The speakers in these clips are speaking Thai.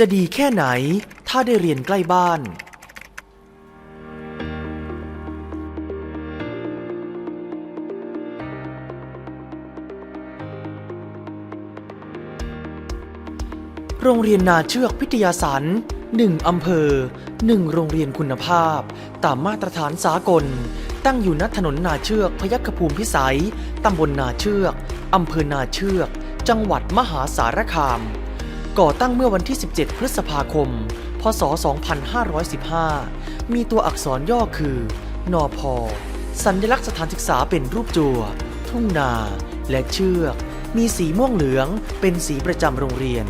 จะดีแค่ไหนถ้าได้เรียนใกล้บ้าน โรงเรียนนาเชือกพิทยาสันหนึ่งอำเภอหนึ่งโรงเรียนคุณภาพ ตามมาตรฐานสากล ตั้งอยู่ณถนนนาเชือกพยัคฆภูมิพิสัย ตำบลนาเชือก อำเภอนาเชือก จังหวัดมหาสารคาม ก่อตั้งเมื่อวันที่ 17 พฤษภาคม พศ 2515 มีตัวอักษรย่อคือ นอพอ สัญลักษณ์สถานศึกษาเป็นรูปจัว ทุ่งนา และเชือก มีสีม่วงเหลือง เป็นสีประจำโรงเรียน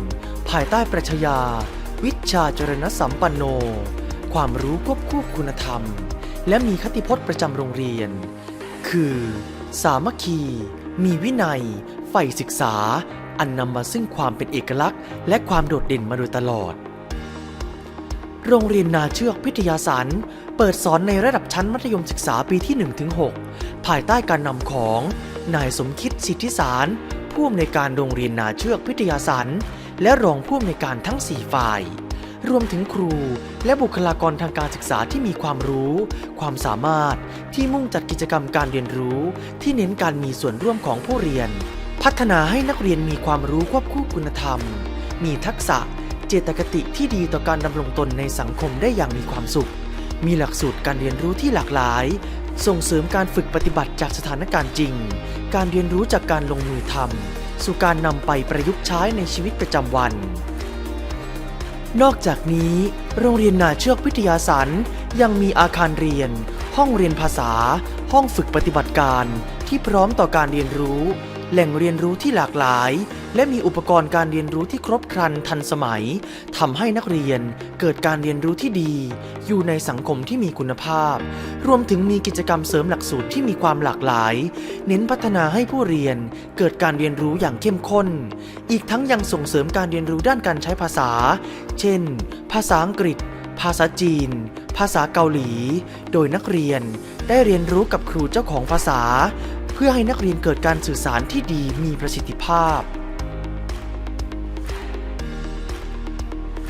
ภายใต้ปรัชญา วิชาจรณสัมปันโน ความรู้ควบคู่คุณธรรม และมีคติพจน์ประจำโรงเรียน คือ สามัคคี มีวินัย ใฝ่ศึกษา อันนำมาซึ่งความเป็นเอกลักษณ์ และความโดดเด่นมาโดยตลอด โรงเรียนนาเชือกพิทยาสันเปิดสอนในระดับชั้นมัธยมศึกษาปีที่ 1-6 ภายใต้การนำของ นายสมคิดสิทธิสาร ผู้อำนวยการโรงเรียนนาเชือกพิทยาสันและรองผู้อำนวยการทั้ง 4 ฝ่าย รวมถึงครูและบุคลากรทางการศึกษาที่มีความรู้ ความสามารถที่มุ่งจัดกิจกรรมการเรียนรู้ ที่เน้นการมีส่วนร่วมของผู้เรียน พัฒนาให้นักเรียนมีความรู้ควบคู่คุณธรรม มีทักษะเจตคติที่ดีต่อการดำรงตนในสังคมได้อย่างมีความสุข มีหลักสูตรการเรียนรู้ที่หลากหลาย ส่งเสริมการฝึกปฏิบัติจากสถานการณ์จริง การเรียนรู้จากการลงมือทำสู่การนำไปประยุกต์ใช้ในชีวิตประจำวัน นอกจากนี้ โรงเรียนนาเชือกวิทยาสันยังมีอาคารเรียน ห้องเรียนภาษา ห้องฝึกปฏิบัติการที่พร้อมต่อการเรียนรู้ แหล่งเรียนรู้ที่หลากหลาย และมีอุปกรณ์การเรียนรู้ที่ครบครันทันสมัยทำให้นักเรียนเกิดการเรียนรู้ที่ดี อยู่ในสังคมที่มีคุณภาพ รวมถึงมีกิจกรรมเสริมหลักสูตรที่มีความหลากหลาย เน้นพัฒนาให้ผู้เรียนเกิดการเรียนรู้อย่างเข้มข้น อีกทั้งยังส่งเสริมการเรียนรู้ด้านการใช้ภาษา เช่น ภาษาอังกฤษ ภาษาจีน ภาษาเกาหลี โดยนักเรียนได้เรียนรู้กับครูเจ้าของภาษา เพื่อให้นักเรียนเกิดการสื่อสารที่ดีมีประสิทธิภาพ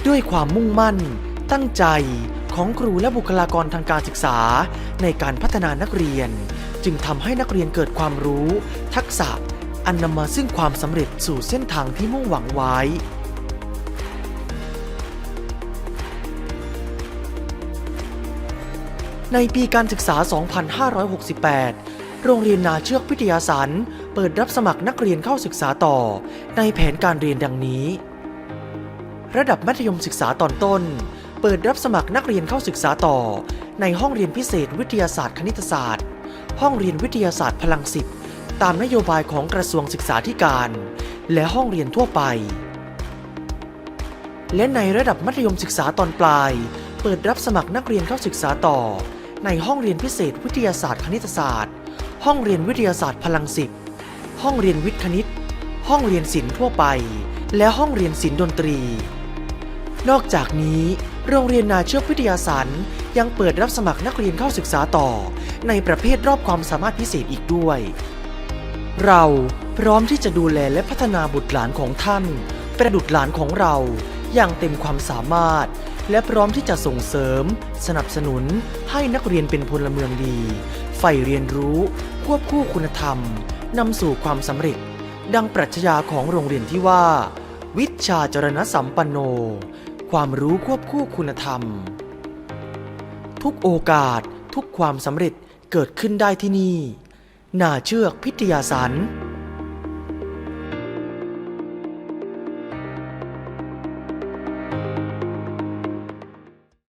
ด้วยความมุ่งมั่น ตั้งใจของครูและบุคลากรทางการศึกษา ในการพัฒนานักเรียน จึงทำให้นักเรียนเกิดความรู้ ทักษะอันนำมาซึ่งความสำเร็จสู่เส้นทางที่มุ่งหวังไว้ ในปีการศึกษา 2568 โรงเรียนนาเชือกพิทยาสันเปิดรับสมัครนักเรียนเข้าศึกษาต่อ ในแผนการเรียนดังนี้ ระดับมัธยมศึกษาตอนต้น เปิดรับสมัครนักเรียนเข้าศึกษาต่อ ในห้องเรียนพิเศษวิทยาศาสตร์คณิตศาสตร์ ห้องเรียนวิทยาศาสตร์พลังสิทธิ์ตามนโยบายของกระทรวงศึกษาธิการ และห้องเรียนทั่วไป และในระดับมัธยมศึกษาตอนปลาย เปิดรับสมัครนักเรียนเข้าศึกษาต่อ ในห้องเรียนพิเศษวิทยาศาสตร์คณิตศาสตร์ ห้องเรียนวิทยาศาสตร์พลังสิบห้องเรียนวิทย์คณิต ห้องเรียนศิลป์ทั่วไป และห้องเรียนศิลป์ดนตรี นอกจากนี้ โรงเรียนนาเชือกวิทยาสันยังเปิดรับสมัครนักเรียนเข้าศึกษาต่อ ในประเภทรอบความสามารถพิเศษอีกด้วย เราพร้อมที่จะดูแลและพัฒนาบุตรหลานของท่าน ประดุจหลานของเรา อย่างเต็มความสามารถ และพร้อมที่จะส่งเสริม สนับสนุนให้นักเรียนเป็นพลเมืองดีใฝ่เรียนรู้ ควบคู่คุณธรรมนำสู่ความสำเร็จ ดังปรัชญาของโรงเรียนที่ว่า วิชาจรณสัมปันโน ความรู้ควบคู่คุณธรรม ทุกโอกาสทุกความสำเร็จเกิดขึ้นได้ที่นี่นาเชือกพิทยาสัน